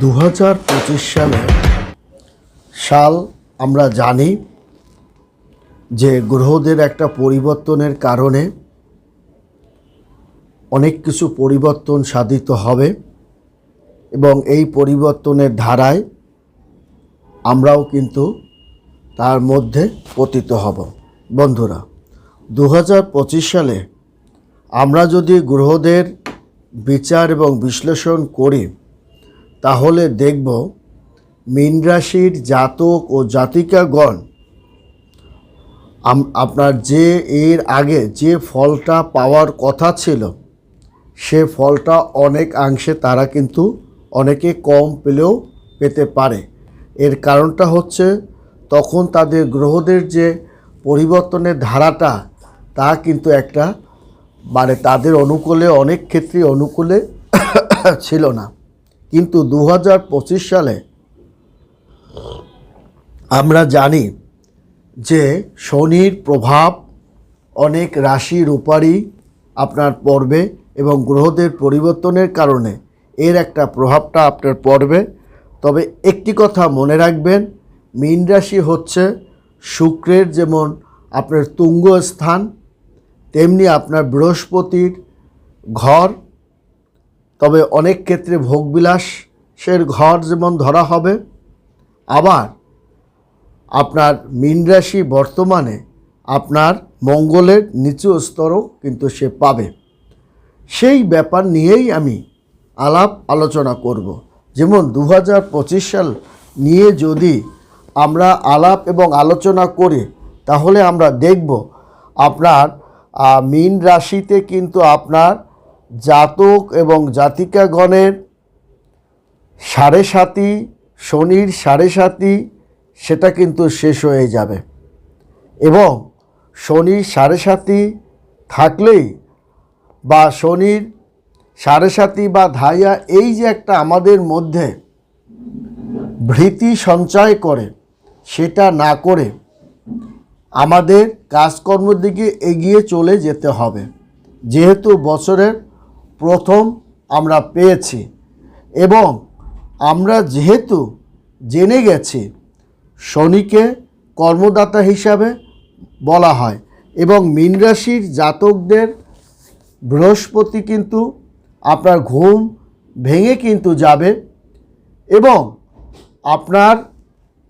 দু হাজার পঁচিশ সালে সাল আমরা জানি যে গ্রহদের একটা পরিবর্তনের কারণে অনেক কিছু পরিবর্তন সাধিত হবে এবং এই পরিবর্তনের ধারায় আমরাও কিন্তু তার মধ্যে পতিত হব। বন্ধুরা দু হাজার পঁচিশ সালে আমরা যদি গ্রহদের বিচার এবং বিশ্লেষণ করি তাহলে দেখব মীন রাশির জাতক ও জাতিকাগণ আপনার যে এর আগে যে ফলটা পাওয়ার কথা ছিল, সে ফলটা অনেক অংশে তারা কিন্তু অনেকে কম পেলেও পেতে পারে। এর কারণটা হচ্ছে তখন তাদের গ্রহদের যে পরিবর্তনের ধারাটা, তা কিন্তু একটা মানে তাদের অনুকূলে, অনেক ক্ষেত্রে অনুকূলে ছিল না। কিন্তু দু হাজার পঁচিশ সালে আমরা জানি যে শনির প্রভাব অনেক রাশির উপারই আপনার পড়বে এবং গ্রহদের পরিবর্তনের কারণে এর একটা প্রভাবটা আপনার পড়বে। তবে একটি কথা মনে রাখবেন, মীন রাশি হচ্ছে শুক্রের যেমন আপনার তুঙ্গ স্থান, তেমনি আপনার বৃহস্পতির ঘর তবে অনেক ক্ষেত্রে ভোগবিলাসের ঘর যেমন ধরা হবে, আবার আপনার মীন রাশি বর্তমানে আপনার মঙ্গলের নিচু স্তরও কিন্তু সে পাবে। সেই ব্যাপার নিয়েই আমি আলাপ আলোচনা করব। যেমন দু হাজার পঁচিশ সাল নিয়ে যদি আমরা আলাপ এবং আলোচনা করি, তাহলে আমরা দেখব আপনার মীন রাশিতে কিন্তু আপনার জাতক এবং জাতিকাগণের সাড়ে সাতি, শনির সাড়ে সাতি, সেটা কিন্তু শেষ হয়ে যাবে। এবং শনির সাড়ে সাতি থাকলেই বা শনির সাড়ে সাতি বা ধাইয়া এই যে একটা আমাদের মধ্যে ভীতি সঞ্চয় করে, সেটা না করে আমাদের কাজকর্মের দিকে এগিয়ে চলে যেতে হবে। যেহেতু বছরের প্রথম আমরা পেয়েছি। এবং আমরা যেহেতু জেনে গেছি, শনিকে কর্মদাতা হিসাবে বলা হয় এবং মীন রাশির জাতকদের বৃহস্পতি কিন্তু আপনার ঘুম ভেঙে কিন্তু যাবে এবং আপনার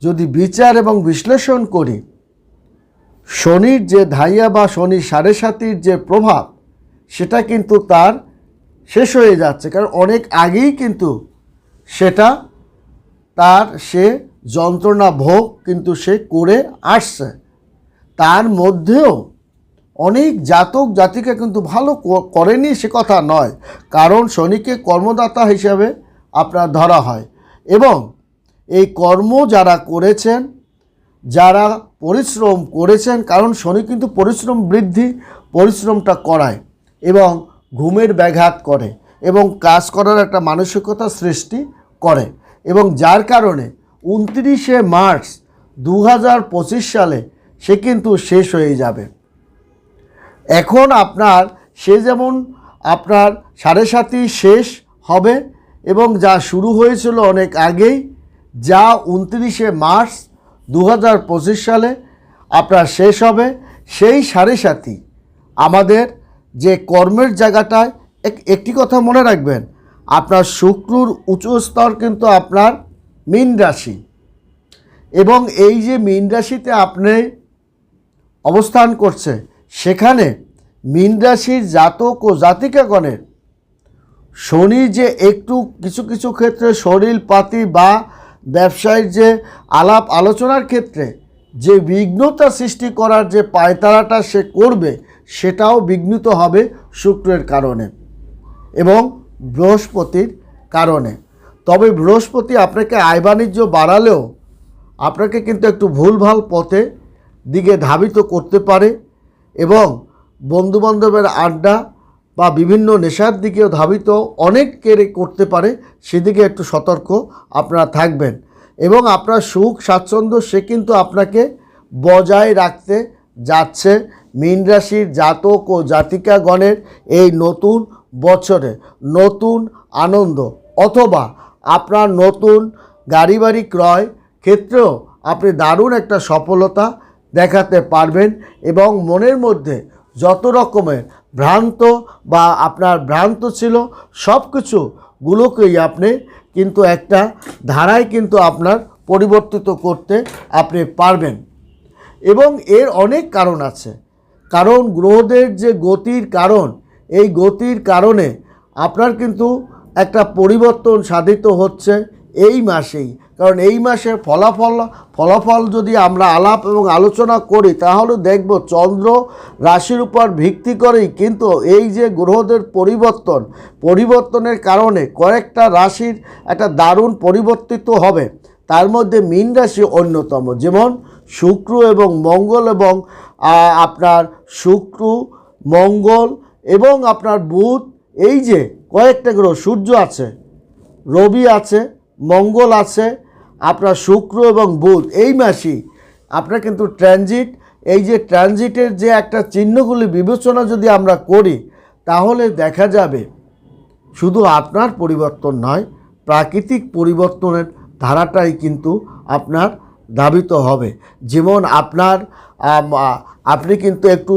যদি বিচার এবং বিশ্লেষণ করি, শনির যে ধাইয়া বা শনি সাড়ে সাতির যে প্রভাব, সেটা কিন্তু তার শেষ হয়ে যাচ্ছে। কারণ অনেক আগেই কিন্তু সেটা তার সে যন্ত্রণা ভোগ কিন্তু সে করে আসছে। তার মধ্যেও অনেক জাতক জাতিকে কিন্তু ভালো করেনি সে কথা নয়। কারণ শনিকে কর্মদাতা হিসাবে আপনার ধরা হয়। এবং এই কর্ম যারা করেছেন, যারা পরিশ্রম করেছেন, কারণ শনি কিন্তু পরিশ্রম বৃদ্ধি, পরিশ্রমটা করায়। এবং ঘুমের ব্যাঘাত করে এবং কাজ করার একটা মানসিকতা সৃষ্টি করে এবং যার কারণে উনত্রিশে মার্চ দু হাজার পঁচিশ সালে সে কিন্তু শেষ হয়ে যাবে। এখন আপনার সে যেমন আপনার সাড়ে সাতই শেষ হবে এবং যা শুরু হয়েছিল অনেক আগেই, যা উনত্রিশে মার্চ দু হাজার পঁচিশ সালে আপনার শেষ হবে, সেই সাড়ে সাতই আমাদের যে কর্মের জায়গাটায় এক- একটি কথা মনে রাখবেন, আপনার শুক্রর উঁচু স্তর কিন্তু আপনার মীন রাশি। এবং এই যে মীন রাশিতে আপনি অবস্থান করছে, সেখানে মীন রাশির জাতক ও জাতিকাগণের শনি যে একটু কিছু কিছু ক্ষেত্রে শরীর পাতি বা ব্যবসায়ের যে আলাপ আলোচনার ক্ষেত্রে যে বিঘ্নতা সৃষ্টি করার যে পায়তারাটা সে করবে সেটাও বিঘ্নিত হবে শুক্রের কারণে এবং বৃহস্পতির কারণে। তবে বৃহস্পতি আপনাকে আয় বাণিজ্য বাড়ালেও আপনাকে কিন্তু একটু ভুলভাল পথে দিকে ধাবিত করতে পারে এবং বন্ধুবান্ধবের আড্ডা বা বিভিন্ন নেশার দিকেও ধাবিত অনেক কেড়ে করতে পারে, সেদিকে একটু সতর্ক আপনারা থাকবেন। এবং আপনার সুখ, স্বাচ্ছন্দ্য সে কিন্তু আপনাকে বজায় রাখতে যাচ্ছে মীন রাশির জাতক ও জাতিকাগণের এই নতুন বছরে নতুন আনন্দ অথবা আপনার নতুন গাড়ি বাড়ি ক্রয় ক্ষেত্রেও আপনি দারুণ একটা সফলতা দেখাতে পারবেন এবং মনের মধ্যে যত রকমের ভ্রান্ত বা আপনার ভ্রান্ত ছিল সব কিছুগুলোকেই আপনি কিন্তু একটা ধারায় কিন্তু আপনার পরিবর্তিত করতে আপনি পারবেন। এবং এর অনেক কারণ আছে। কারণ গ্রহদের যে গতির কারণ, এই গতির কারণে আপনার কিন্তু একটা পরিবর্তন সাধিত হচ্ছে এই মাসেই। কারণ এই মাসে ফলাফল ফলাফল যদি আমরা আলাপ এবং আলোচনা করি, তাহলে দেখব চন্দ্র রাশির উপর ভিত্তি করেই কিন্তু এই যে গ্রহদের পরিবর্তন, পরিবর্তনের কারণে কয়েকটা রাশির একটা দারুণ পরিবর্তিত হবে। তার মধ্যে মীন রাশি অন্যতম। যেমন শুক্র এবং মঙ্গল এবং আপনার শুক্র, মঙ্গল এবং আপনার বুধ, এই যে কয়েকটা গ্রহ, সূর্য আছে, রবি আছে, মঙ্গল আছে, আপনার শুক্র এবং বুধ, এই মাসেই আপনার কিন্তু ট্রানজিট, এই যে ট্রানজিটের যে একটা চিহ্নগুলি বিবেচনা যদি আমরা করি, তাহলে দেখা যাবে শুধু আপনার পরিবর্তন নয়, প্রাকৃতিক পরিবর্তনের ধারাটাই কিন্তু আপনার ধাবিত হবে। যেমন আপনার আপনি কিন্তু একটু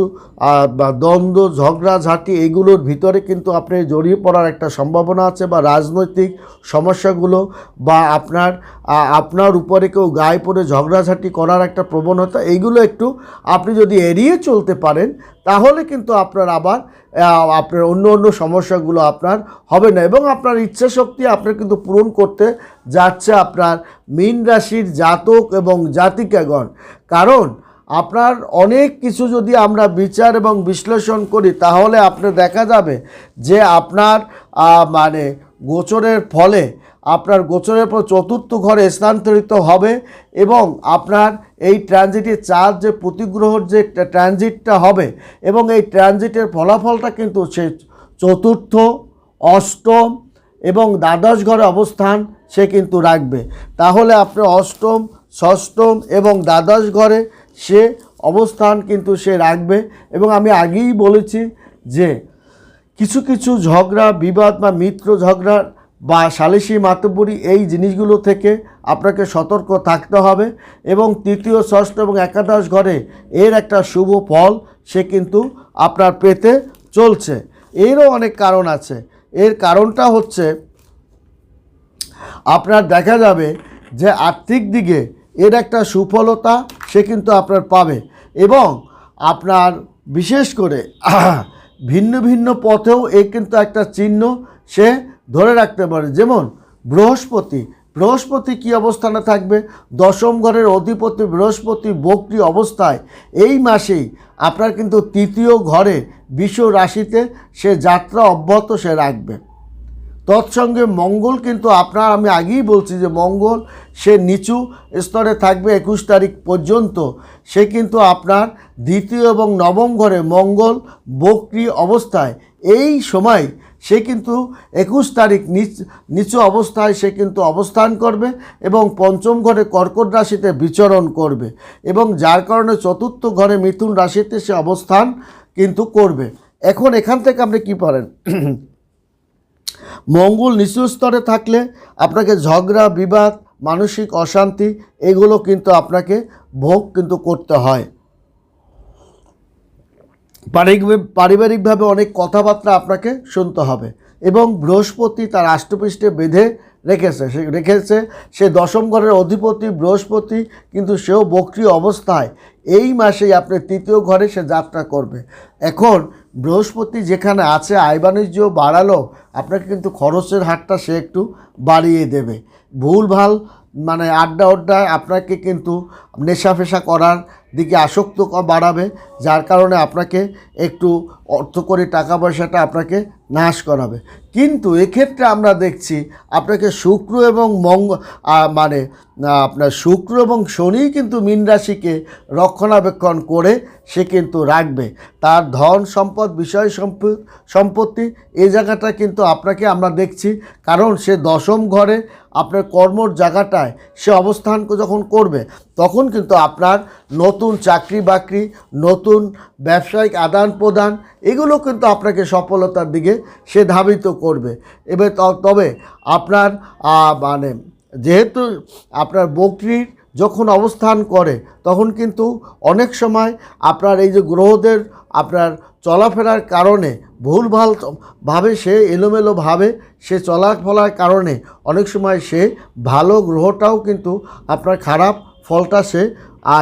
দ্বন্দ্ব ঝগড়াঝাঁটি এগুলোর ভিতরে কিন্তু আপনি জড়িয়ে পড়ার একটা সম্ভাবনা আছে বা রাজনৈতিক সমস্যাগুলো বা আপনার আপনার উপরে কেউ গায়ে পড়ে ঝগড়াঝাঁটি করার একটা প্রবণতা এইগুলো একটু আপনি যদি এড়িয়ে চলতে পারেন, তাহলে কিন্তু আপনার আবার আপনার অন্য অন্য সমস্যাগুলো আপনার হবে না। এবং আপনার ইচ্ছা শক্তি আপনার কিন্তু পূরণ করতে যাচ্ছে আপনার মীন রাশির জাতক এবং জাতিকাগণ। কারণ আপনার অনেক কিছু যদি আমরা বিচার এবং বিশ্লেষণ করি, তাহলে আপনার দেখা যাবে যে আপনার মানে গোচরের ফলে আপনার গোচরের পর চতুর্থ ঘরে স্থানান্তরিত হবে এবং আপনার এই ট্রানজিটের চার যে প্রতিগ্রহর যে ট্রানজিটটা হবে এবং এই ট্রানজিটের ফলাফলটা কিন্তু সে চতুর্থ, অষ্টম এবং দ্বাদশ ঘরে অবস্থান সে কিন্তু রাখবে। তাহলে আপনার অষ্টম, ষষ্ঠম এবং দ্বাদশ ঘরে সে অবস্থান কিন্তু সে রাখবে এবং আমি আগেই বলেছি যে কিছু কিছু ঝগড়া, বিবাদ বা মিত্র ঝগড়া বা সালিসি মাতব্বরি এই জিনিসগুলো থেকে আপনাকে সতর্ক থাকতে হবে এবং তৃতীয়, ষষ্ঠ এবং একাদশ ঘরে এর একটা শুভ ফল সে কিন্তু আপনার পেতে চলছে। এরও অনেক কারণ আছে। এর কারণটা হচ্ছে, আপনার দেখা যাবে যে আর্থিক দিকে এর একটা সুফলতা সে কিন্তু আপনার পাবে এবং আপনার বিশেষ করে ভিন্ন ভিন্ন পথেও এ কিন্তু একটা চিহ্ন সে ধরে রাখতে পারে। যেমন, বৃহস্পতি। বৃহস্পতি কি অবস্থানে থাকবে? দশম ঘরের অধিপতি বৃহস্পতি বক্রি অবস্থায়। এই মাসেই আপনার কিন্তু তৃতীয় ঘরে বিশ্ব রাশিতে সে যাত্রা অব্যাহত সে রাখবে। তৎসঙ্গে মঙ্গল কিন্তু আপনার, আমি আগেই বলছি যে মঙ্গল, সে নিচু স্তরে থাকবে একুশ তারিখ পর্যন্ত। সে কিন্তু আপনার দ্বিতীয় এবং নবম ঘরে মঙ্গল বক্রি অবস্থায়। এই সময় সে কিন্তু একুশ তারিখ নিচ, নিচু অবস্থায় সে কিন্তু অবস্থান করবে এবং পঞ্চম ঘরে কর্কট রাশিতে বিচরণ করবে এবং যার কারণে চতুর্থ ঘরে মিথুন রাশিতে সে অবস্থান কিন্তু করবে। এখন এখান থেকে আপনি কি পারেন? মঙ্গল নিচু স্তরে থাকলে আপনাকে ঝগড়া, বিবাদ, মানসিক অশান্তি এগুলো কিন্তু আপনাকে ভোগ কিন্তু করতে হয়। পারিবারিকভাবে অনেক কথাবার্তা আপনাকে শুনতে হবে। এবং বৃহস্পতি তার রাষ্ট্রপৃষ্ঠে বেঁধে রেখেছে। সে রেখেছে, সে দশম ঘরের অধিপতি, বৃহস্পতি, কিন্তু সেও বক্রি অবস্থায়। এই মাসেই আপনি তৃতীয় ঘরে সে যাত্রা করবে। এখন বৃহস্পতি যেখানে আছে আয় বাণিজ্য বাড়ালো, আপনাকে কিন্তু খরচের হারটা সে একটু বাড়িয়ে দেবে। ভুলভাল মানে আড্ডা আড্ডা আপনাকে কিন্তু নেশা ফেশা করার দিকে আসক্ত বাড়াবে, যার কারণে আপনাকে একটু অর্থ করে টাকা পয়সাটা আপনাকে নাশ করাবে। কিন্তু এক্ষেত্রে আমরা দেখছি আপনাকে শুক্র এবং মঙ্গ মানে আপনার শুক্র এবং শনি কিন্তু মীন রাশিকে রক্ষণাবেক্ষণ করে সে কিন্তু রাখবে। তার ধন সম্পদ, বিষয় সম্প- সম্পত্তি এই জায়গাটা কিন্তু আপনাকে আমরা দেখছি। কারণ সে দশম ঘরে আপনার কর্মর জায়গাটায় সে অবস্থান যখন করবে, তখন কিন্তু আপনার নতুন চাকরি বাকরি, নতুন ব্যবসায়িক আদান প্রদান, এগুলো কিন্তু আপনাকে সফলতার দিকে সে ধাবিত করবে। এবার তবে আপনার মানে যেহেতু আপনার বকরির যখন অবস্থান করে, তখন কিন্তু অনেক সময় আপনার এই যে গ্রহদের আপনার চলাফেরার কারণে ভুলভাল ভাবে সে এলোমেলো ভাবে সে চলাফলার কারণে অনেক সময় সে ভালো গ্রহটাও কিন্তু আপনার খারাপ ফলটা সে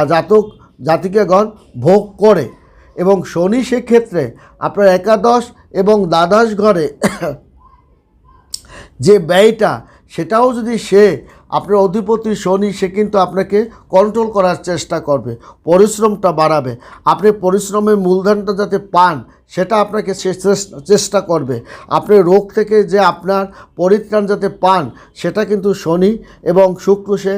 জাতক, জাতিকাগণ ভোগ করে। এবং শনি সেক্ষেত্রে আপনার একাদশ এবং দ্বাদশ ঘরে যে ব্যয়টা সেটাও যদি সে আপনার অধিপতি শনি, সে কিন্তু আপনাকে কন্ট্রোল করার চেষ্টা করবে, পরিশ্রমটা বাড়াবে। আপনি পরিশ্রমের মূলধনটা যাতে পান সেটা আপনাকে চেষ্টা করবে। আপনি রোগ থেকে যে আপনার পরিত্রাণ যাতে পান, সেটা কিন্তু শনি এবং শুক্র সে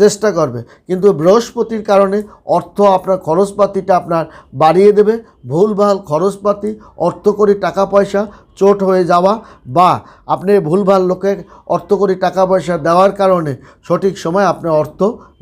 চেষ্টা করবে। কিন্তু বৃহস্পতির কারণে অর্থ আপনার খরচপাতিটা আপনার বাড়িয়ে দেবে। ভুলভাল খরচপাতি অর্থকরী টাকা পয়সা, চোট হয়ে যাওয়া বা আপনি ভুলভাল লোকের অর্থকরী টাকা পয়সা দেওয়ার কারণে সঠিক সময় আপনি অর্থ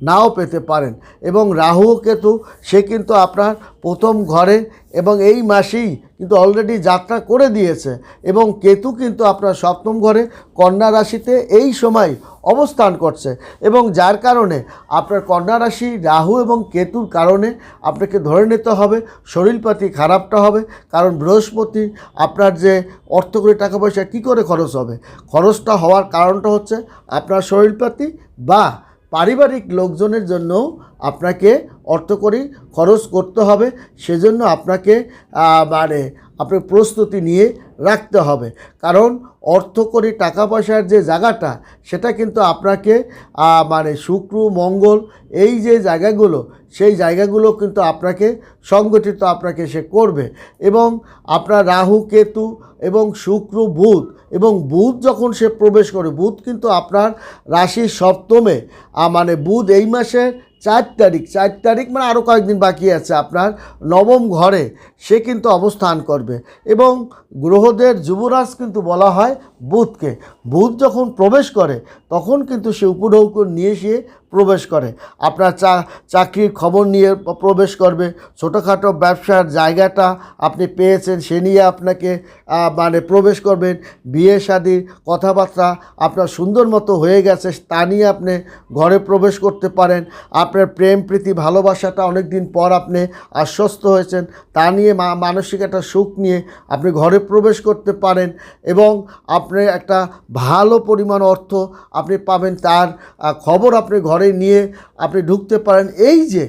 নাও পেতে পারেন। এবং রাহু কেতু, সে কিন্তু আপনার প্রথম ঘরে এবং এই মাসেই কিন্তু অলরেডি যাত্রা করে দিয়েছে এবং কেতু কিন্তু আপনার সপ্তম ঘরে কন্যা রাশিতে এই সময় অবস্থান করছে এবং যার কারণে আপনার কন্যা রাশি রাহু এবং কেতুর কারণে আপনাকে ধরে নিতে হবে, শরীরপাতি খারাপটা হবে, কারণ বৃহস্পতি আপনার যে অর্থ করে টাকা পয়সা কী করে খরচ হবে? খরচটা হওয়ার কারণটা হচ্ছে আপনার শরীরপাতি বা পারিবারিক লোকজনের জন্য আপনাকে অর্থকরী খরচ করতে হবে। সেজন্য আপনাকে মানে আপনার প্রস্তুতি নিয়ে রাখতে হবে। কারণ অর্থকরী টাকা পয়সার যে জায়গাটা, সেটা কিন্তু আপনাকে মানে শুক্র, মঙ্গল, এই যে জায়গাগুলো, সেই জায়গাগুলো কিন্তু আপনাকে সংগঠিত আপনাকে সে করবে। এবং আপনার রাহু, কেতু এবং শুক্র, বুধ, এবং বুধ যখন সে প্রবেশ করে, বুধ কিন্তু আপনার রাশির সপ্তমে মানে বুধ এই মাসের চার তারিখ চার তারিখ মানে আরও কয়েকদিন বাকি আছে আপনার, নবম ঘরে সে কিন্তু অবস্থান করবে। এবং গ্রহদের যুবরাজ কিন্তু বলা হয় বুধকে। বুধ যখন প্রবেশ করে, তখন কিন্তু সে উপঢৌকন নিয়ে সে প্রবেশ করে। আপনার চা, চাকরির খবর নিয়ে প্রবেশ করবে। ছোটোখাটো ব্যবসার জায়গাটা আপনি পেয়েছেন, সে নিয়ে আপনাকে মানে প্রবেশ করবেন। বিয়ে শাদির কথাবার্তা আপনার সুন্দর মতো হয়ে গেছে, তা নিয়ে আপনি ঘরে প্রবেশ করতে পারেন। আপনার প্রেম প্রীতি, ভালোবাসাটা অনেক দিন পর আপনি আশ্বস্ত হয়েছেন, তা নিয়ে মানসিক একটা সুখ নিয়ে আপনি ঘরে প্রবেশ করতে পারেন। এবং আপনি একটা ভালো পরিমাণ অর্থ আপনি পাবেন, তার খবর আপনি ঘরে নিয়ে আপনি ঢুকতে পারেন। এই যে,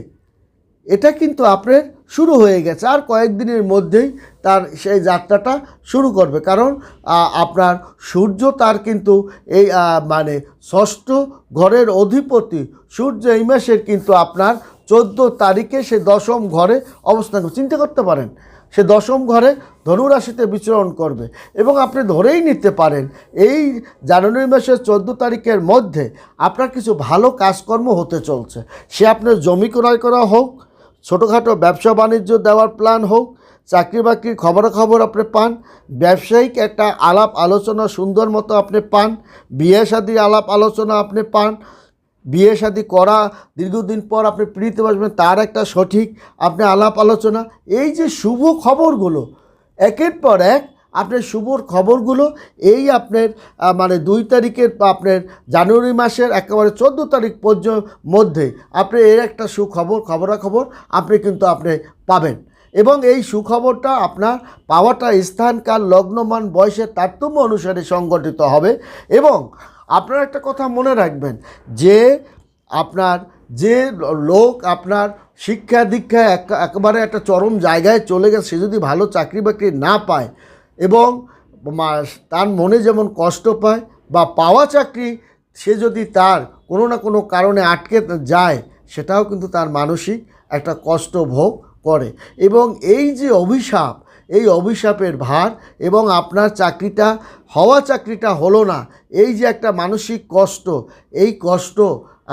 এটা কিন্তু আপনার শুরু হয়ে গেছে। আর কয়েকদিনের মধ্যেই তার সেই যাত্রাটা শুরু করবে। কারণ আপনার সূর্য তার কিন্তু এই মানে ষষ্ঠ ঘরের অধিপতি। সূর্য এই মাসের কিন্তু আপনার চোদ্দ তারিখে সে দশম ঘরে অবস্থান চিন্তা করতে পারেন সে দশম ঘরে ধনুরাশিতে বিচরণ করবে। এবং আপনি ধরেই নিতে পারেন, এই জানুয়ারি মাসের চোদ্দ তারিখের মধ্যে আপনার কিছু ভালো কাজকর্ম হতে চলছে। সে আপনার জমি ক্রয় করা হোক, ছোটোখাটো ব্যবসা বাণিজ্য দেওয়ার প্ল্যান হোক, চাকরি বাকরির খবরাখবর আপনি পান, ব্যবসায়িক একটা আলাপ আলোচনা সুন্দর মতো আপনি পান, বিয়ে শাদির আলাপ আলোচনা আপনি পান বিয়ে শাদি করা, দীর্ঘদিন পর আপনি প্রীতি বসবেন, তার একটা সঠিক আপনি আলাপ আলোচনা। এই যে শুভ খবরগুলো, একের পর এক আপনার শুভর খবরগুলো, এই আপনার মানে দুই তারিখের আপনার জানুয়ারি মাসের একেবারে চোদ্দ তারিখ পর্যন্ত মধ্যে আপনি এর একটা সুখবর, খবরাখবর আপনি কিন্তু আপনি পাবেন। এবং এই সুখবরটা আপনার পাওয়াটা স্থানকাল, লগ্নমান, বয়সের তারতম্য অনুসারে সংগঠিত হবে এবং আপনার একটা কথা মনে রাখবেন, যে আপনার, যে লোক আপনার শিক্ষা দীক্ষায় এক- একেবারে একটা চরম জায়গায় চলে গেছে, সে যদি ভালো চাকরি বাকরি না পায় এবং তার মনে যেমন কষ্ট পায় বা পাওয়া চাকরি, সে যদি তার কোনো না কোনো কারণে আটকে যায়, সেটাও কিন্তু তার মানসিক একটা কষ্ট ভোগ করে। এবং এই যে অভিশাপ এই অভিশাপের ভার এবং আপনার চাকরিটা, হওয়া চাকরিটা হলো না। এই যে একটা মানসিক কষ্ট, এই কষ্ট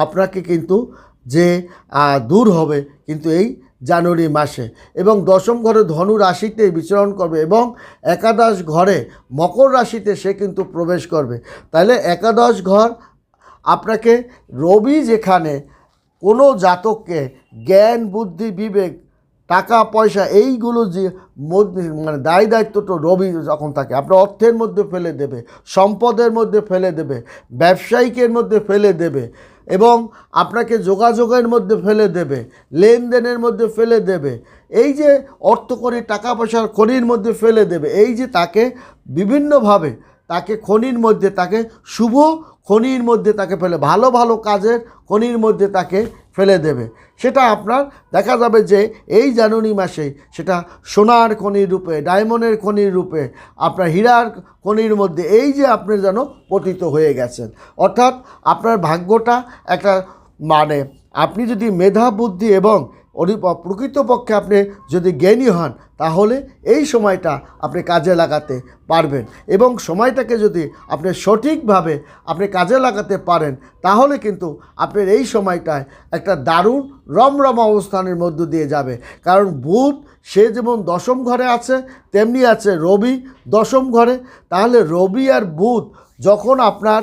আপনাকে কিন্তু যে দূর হবে কিন্তু এই জানুয়ারি মাসে। এবং দশম ঘরে ধনু রাশিতে বিচরণ করবে এবং একাদশ ঘরে মকর রাশিতে সে কিন্তু প্রবেশ করবে। তাহলে একাদশ ঘর আপনাকে রবি যেখানে কোনো জাতককে জ্ঞান, বুদ্ধি, বিবেক টাকা, পয়সা, এইগুলো যে মানে দায় দায়িত্বটা রবি যখন থাকে আপনার অর্থের মধ্যে ফেলে দেবে, সম্পদের মধ্যে ফেলে দেবে, ব্যবসায়িকের মধ্যে ফেলে দেবে, এবং আপনাকে যোগাযোগের মধ্যে ফেলে দেবে, লেনদেনের মধ্যে ফেলে দেবে, এই যে অর্থকরী টাকা পয়সার খনির মধ্যে ফেলে দেবে, এই যে তাকে বিভিন্নভাবে তাকে খনির মধ্যে, তাকে শুভ খনির মধ্যে তাকে ফেলে, ভালো ভালো কাজের খনির মধ্যে তাকে ফেলে দেবে। সেটা আপনার দেখা যাবে যে এই জানুয়ারি মাসে সেটা সোনার খনির রূপে, ডায়মন্ডের খনির রূপে, আপনার হীরার খনির মধ্যে এই যে আপনি যেন পতিত হয়ে গেছেন। অর্থাৎ আপনার ভাগ্যটা একটা মানে আপনি যদি মেধা বুদ্ধি এবং প্রকৃতপক্ষে আপনি যদি জ্ঞানী হন, তাহলে এই সময়টা আপনি কাজে লাগাতে পারবেন। এবং সময়টাকে যদি আপনি সঠিকভাবে আপনি কাজে লাগাতে পারেন, তাহলে কিন্তু আপনার এই সময়টায় একটা দারুণ রমরম অবস্থানের মধ্য দিয়ে যাবে। কারণ বুধ, সে যেমন দশম ঘরে আছে, তেমনি আছে রবি দশম ঘরে। তাহলে রবি আর বুধ যখন আপনার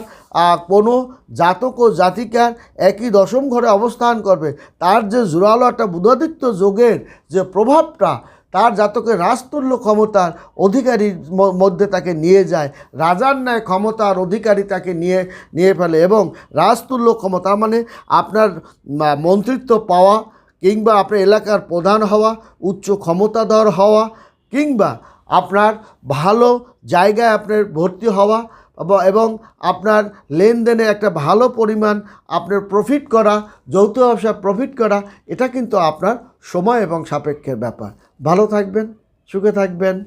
কোনো জাতক ও জাতিকার একই দশম ঘরে অবস্থান করবে, তার যে জোরালো একটা বুধাদিত্য যোগের যে প্রভাবটা, তার জাতকের রাজতুল্য ক্ষমতার অধিকারীর মধ্যে তাকে নিয়ে যায়, রাজার ন্যায় ক্ষমতার অধিকারী তাকে নিয়ে নিয়ে ফেলে এবং রাজতুল্য ক্ষমতা মানে আপনার মন্ত্রিত্ব পাওয়া কিংবা আপনার এলাকার প্রধান হওয়া, উচ্চ ক্ষমতাধর হওয়া কিংবা আপনার ভালো জায়গায় আপনার ভর্তি হওয়া এবং- আপনার লেনদেনে একটা ভালো পরিমাণ আপনার প্রফিট করা, যৌথ ব্যবসা প্রফিট করা, এটা কিন্তু আপনার সময় এবং সাপেক্ষের ব্যাপার। ভালো থাকবেন, সুখে থাকবেন।